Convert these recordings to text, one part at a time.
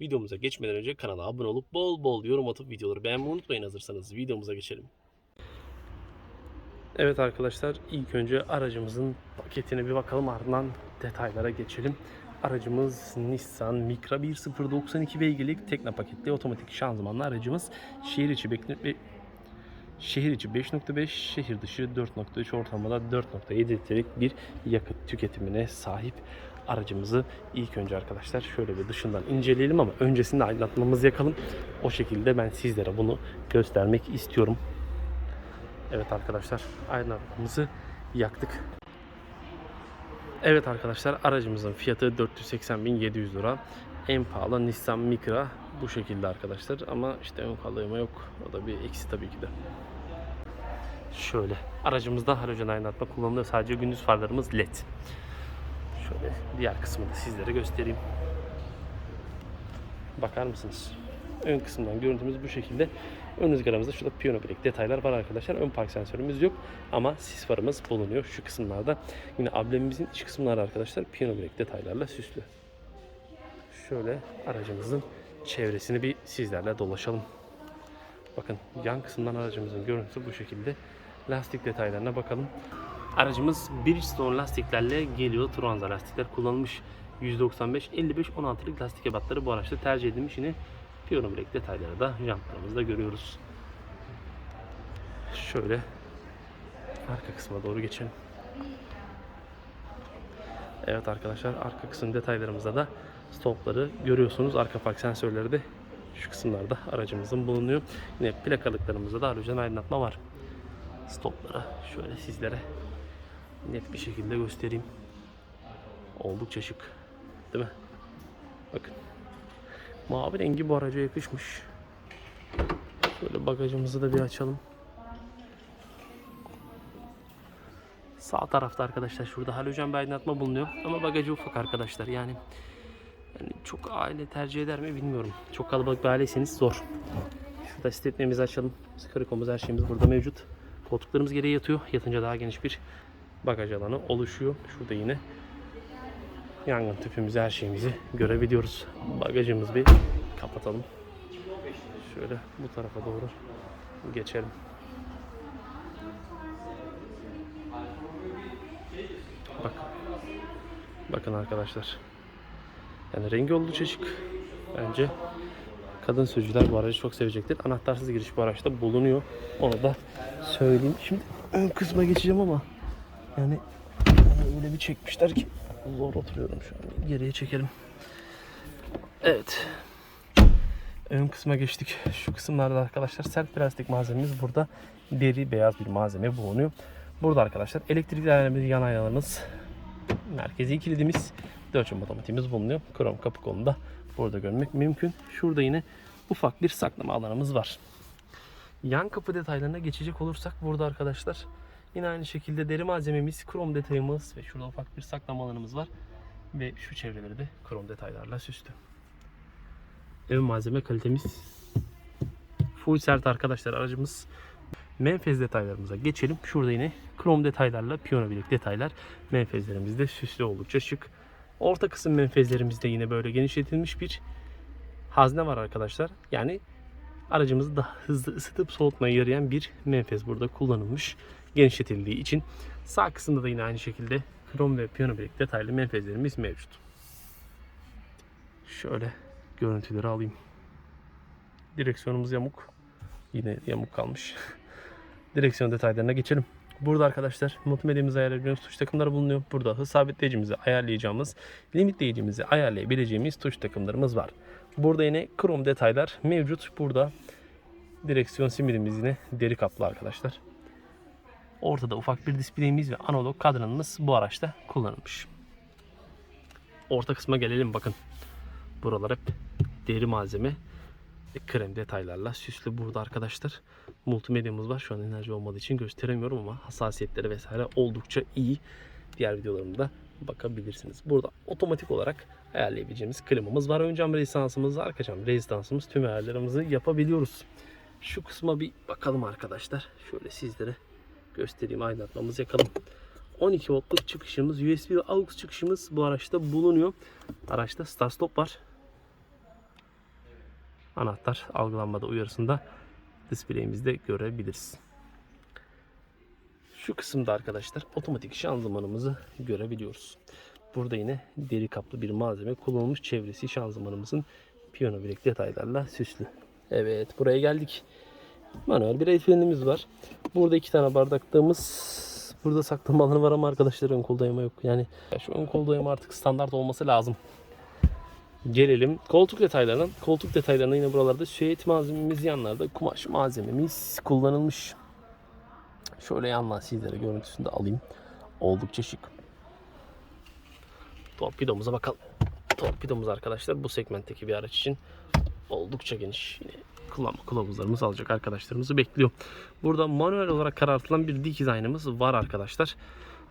Videomuza geçmeden önce kanala abone olup bol bol yorum atıp videoları beğenmeyi unutmayın hazırsanız videomuza geçelim. Evet arkadaşlar ilk önce aracımızın paketine bir bakalım ardından detaylara geçelim. Aracımız Nissan Micra 1.092 beygirlik tekne paketli otomatik şanzımanlı aracımız. Şehir içi bekle Şehir içi 5.5, şehir dışı 4.3 ortamada 4.7 litrelik bir yakıt tüketimine sahip aracımızı ilk önce arkadaşlar şöyle bir dışından inceleyelim ama öncesinde aydınlatmamızı yakalım. O şekilde ben sizlere bunu göstermek istiyorum. Evet arkadaşlar aydınlatmamızı yaktık. Evet arkadaşlar aracımızın fiyatı 480.700 lira. En pahalı Nissan Micra bu şekilde arkadaşlar ama işte ön kaldırma yok. O da bir eksi tabii ki de. Şöyle aracımızda halojen aydınlatma kullanılıyor. Sadece gündüz farlarımız led. Diğer kısmını sizlere göstereyim. Bakar mısınız? Ön kısımdan görüntümüz bu şekilde. Ön ızgaramızda şurada piyano bilek detaylar var arkadaşlar. Ön park sensörümüz yok ama sis farımız bulunuyor şu kısımlarda. Yine amblemimizin iç kısımları arkadaşlar piyano bilek detaylarla süslü. Şöyle aracımızın çevresini bir sizlerle dolaşalım. Bakın yan kısımdan aracımızın görüntüsü bu şekilde. Lastik detaylarına bakalım. Aracımız Bridgestone lastiklerle geliyor. Turanza lastikler kullanılmış. 195 55 16'lık lastik ebatları bu araçta tercih edilmiş. Yine piyano bilek detayları da jantlarımızda görüyoruz. Şöyle arka kısma doğru geçelim. Evet arkadaşlar arka kısım detaylarımızda da stopları görüyorsunuz. Arka park sensörleri de şu kısımlarda aracımızın bulunuyor. Yine plakalıklarımızda da halojen aydınlatma var. Stopları şöyle sizlere net bir şekilde göstereyim. Oldukça şık. Değil mi? Bakın. Mavi rengi bu araca yakışmış. Şöyle bagajımızı da bir açalım. Sağ tarafta arkadaşlar şurada halojen bir aydınlatma bulunuyor. Ama bagajı ufak arkadaşlar. Yani yani çok aile tercih eder mi bilmiyorum. Çok kalabalık bir aileyseniz zor. Şurada stepnemizi açalım. Krikomuz her şeyimiz burada mevcut. Koltuklarımız geriye yatıyor. Yatınca daha geniş bir bagaj alanı oluşuyor. Şurada yine yangın tüpümüzü her şeyimizi görebiliyoruz. Bagajımızı bir kapatalım. Şöyle bu tarafa doğru geçelim. Bak. Bakın arkadaşlar. Yani rengi oldukça şık. Bence kadın sürücüler bu aracı çok sevecektir. Anahtarsız giriş bu araçta bulunuyor. Onu da söyleyeyim. Şimdi ön kısma geçeceğim ama yani öyle bir çekmişler ki zor oturuyorum şu an. Geriye çekelim. Evet. Ön kısma geçtik. Şu kısımlarda arkadaşlar sert plastik malzememiz burada deri beyaz bir malzeme bulunuyor. Burada arkadaşlar elektrikli alarmımız, yan aynalarımız, merkezi kilidimiz, 4 çubuk otomatiğimiz bulunuyor. Krom kapı kolunda burada görmek mümkün. Şurada yine ufak bir saklama alanımız var. Yan kapı detaylarına geçecek olursak burada arkadaşlar yine aynı şekilde deri malzememiz, krom detayımız ve şurada ufak bir saklama alanımız var. Ve şu çevreleri de krom detaylarla süslü. Ön malzeme kalitemiz full sert arkadaşlar aracımız. Menfez detaylarımıza geçelim. Şurada yine krom detaylarla piyano bilek detaylar. Menfezlerimiz de süslü oldukça şık. Orta kısım menfezlerimizde yine böyle genişletilmiş bir hazne var arkadaşlar. Yani aracımızı daha hızlı ısıtıp soğutmaya yarayan bir menfez burada kullanılmış. Genişletildiği için. Sağ kısımda da yine aynı şekilde krom ve piyano bilek detaylı menfezlerimiz mevcut. Şöyle görüntüleri alayım. Direksiyonumuz yamuk. Yine yamuk kalmış. Direksiyon detaylarına geçelim. Burada arkadaşlar multimedyamızı ayarlayabileceğimiz tuş takımları bulunuyor. Burada hız sabitleyicimizi ayarlayacağımız, limitleyicimizi ayarlayabileceğimiz tuş takımlarımız var. Burada yine krom detaylar mevcut. Burada direksiyon simirimiz yine deri kaplı arkadaşlar. Ortada ufak bir displeyimiz ve analog kadranımız bu araçta kullanılmış. Orta kısma gelelim bakın. Buralar hep deri malzeme ve krem detaylarla süslü burada arkadaşlar. Multimedyamız var. Şu an enerji olmadığı için gösteremiyorum ama hassasiyetleri vesaire oldukça iyi. Diğer videolarımda bakabilirsiniz. Burada otomatik olarak ayarlayabileceğimiz klimamız var. Ön cam rezistansımız, arka cam rezistansımız tüm ayarlarımızı yapabiliyoruz. Şu kısma bir bakalım arkadaşlar. Şöyle sizlere göstereyim aydınlatmamızı yakalım. 12 voltluk çıkışımız, USB ve AUX çıkışımız bu araçta bulunuyor. Araçta start stop var. Anahtar algılanmada uyarısında display'imizde görebiliriz. Şu kısımda arkadaşlar otomatik şanzımanımızı görebiliyoruz. Burada yine deri kaplı bir malzeme kullanılmış çevresi şanzımanımızın piyano bilek detaylarla süslü. Evet buraya geldik. Manuel bir el var. Burada iki tane bardaklığımız burada saklama alanı var ama arkadaşlar ön kol yok. Yani şu ön kol artık standart olması lazım. Gelelim koltuk detaylarına. Koltuk detaylarına yine buralarda süet malzememiz yanlarda kumaş malzememiz kullanılmış. Şöyle yandan sizlere görüntüsünü de alayım. Oldukça şık. Torpidomuza bakalım. Torpidomuz arkadaşlar bu segmentteki bir araç için oldukça geniş. Yine kullanma kılavuzlarımız alacak arkadaşlarımızı bekliyor. Burada manuel olarak karartılan bir dikiz aynamız var arkadaşlar.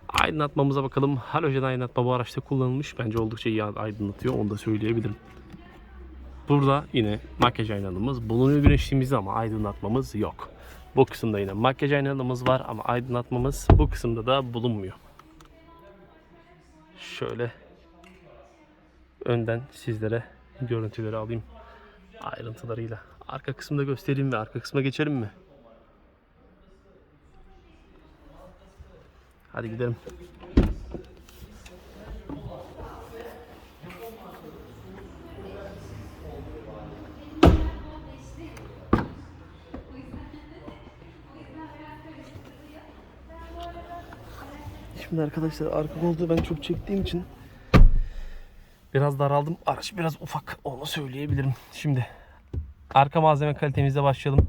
Aydınlatmamıza bakalım. Halojen aydınlatma bu araçta kullanılmış. Bence oldukça iyi aydınlatıyor. Onu da söyleyebilirim. Burada yine makyaj aynalımız bulunuyor güneşliğimizde ama aydınlatmamız yok. Bu kısımda yine makyaj aynalımız var ama aydınlatmamız bu kısımda da bulunmuyor. Şöyle önden sizlere görüntüleri alayım ayrıntılarıyla. Arka kısımda göstereyim ve arka kısma geçelim mi? Hadi gidelim. Şimdi arkadaşlar arka koltuğu ben çok çektiğim için biraz daraldım. Araç biraz ufak onu söyleyebilirim. Şimdi arka malzeme kalitemizle başlayalım.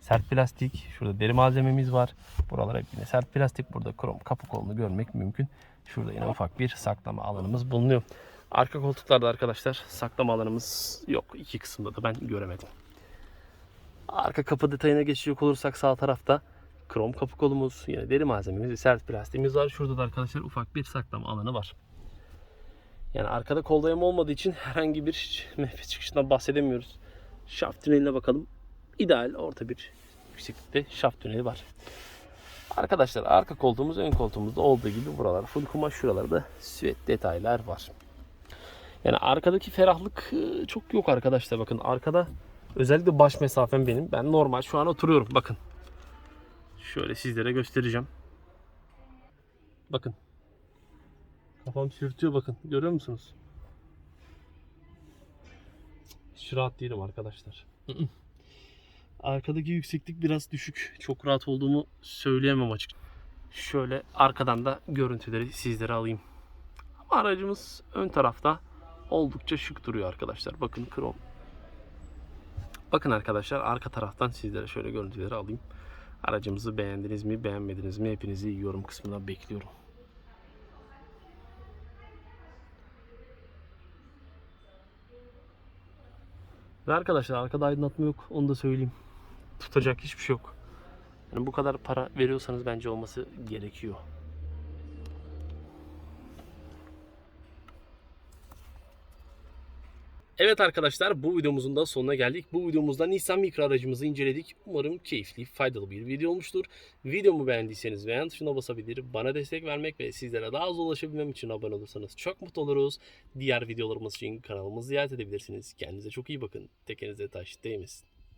Sert plastik. Şurada deri malzememiz var. Buralar hep yine sert plastik. Burada krom kapı kolunu görmek mümkün. Şurada yine ufak bir saklama alanımız bulunuyor. Arka koltuklarda arkadaşlar saklama alanımız yok. İki kısımda da ben göremedim. Arka kapı detayına geçecek olursak sağ tarafta krom kapı kolumuz, yine deri malzememiz sert plastiğimiz var. Şurada da arkadaşlar ufak bir saklama alanı var. Yani arkada kol dayama olmadığı için herhangi bir menfez çıkışından bahsedemiyoruz. Şaft tüneline bakalım. İdeal orta bir yükseklikte şaft tüneli var. Arkadaşlar arka koltuğumuz ön koltuğumuzda olduğu gibi buralar full kumaş şuralarda süet detaylar var. Yani arkadaki ferahlık e, çok yok arkadaşlar bakın arkada özellikle baş mesafem benim. Ben normal şu an oturuyorum bakın. Şöyle sizlere göstereceğim. Bakın. Kafam sürtüyor bakın. Görüyor musunuz? Hiç rahat değilim arkadaşlar. Arkadaki yükseklik biraz düşük. Çok rahat olduğumu söyleyemem açık. Şöyle arkadan da görüntüleri sizlere alayım. Ama aracımız ön tarafta oldukça şık duruyor arkadaşlar. Bakın krom. Bakın arkadaşlar arka taraftan sizlere şöyle görüntüleri alayım. Aracımızı beğendiniz mi, beğenmediniz mi hepinizi yorum kısmına bekliyorum. Ve arkadaşlar arkada aydınlatma yok. Onu da söyleyeyim. Tutacak hiçbir şey yok. Yani bu kadar para veriyorsanız bence olması gerekiyor. Evet arkadaşlar bu videomuzun da sonuna geldik. Bu videomuzda Nissan Micra aracımızı inceledik. Umarım keyifli, faydalı bir video olmuştur. Videomu beğendiyseniz beğen tuşuna basabilir, bana destek vermek ve sizlere daha az ulaşabilmem için abone olursanız çok mutlu oluruz. Diğer videolarımız için kanalımızı ziyaret edebilirsiniz. Kendinize çok iyi bakın. Tekenize taş değmesin.